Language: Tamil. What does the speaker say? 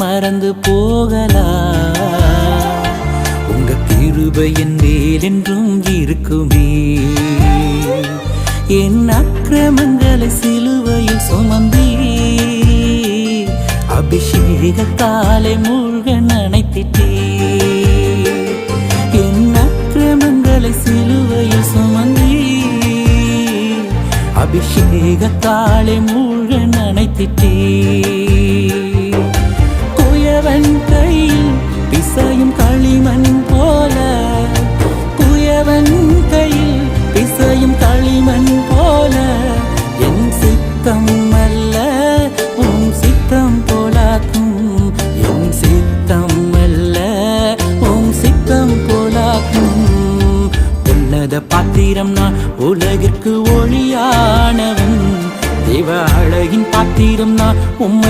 மறந்து போகலாம் உங்க கிருபை என் மேல் என்றும் இருக்குமே. என் அக்கிரமங்களை சிலுவையில் சுமந்தீ. அபிஷேகத்தாலே மூழ்க நினைத்திட்டே என் அக்கிரமங்களை சிலுவையில் சுமந்தீ. அபிஷேகத்தாலே மூழ்க நினைத்திட்டே உன்னத பாத்திரம் நான் உலகிற்கு ஒளியானவன். தேவ அழகின் பாத்திரம் நான் உம்மை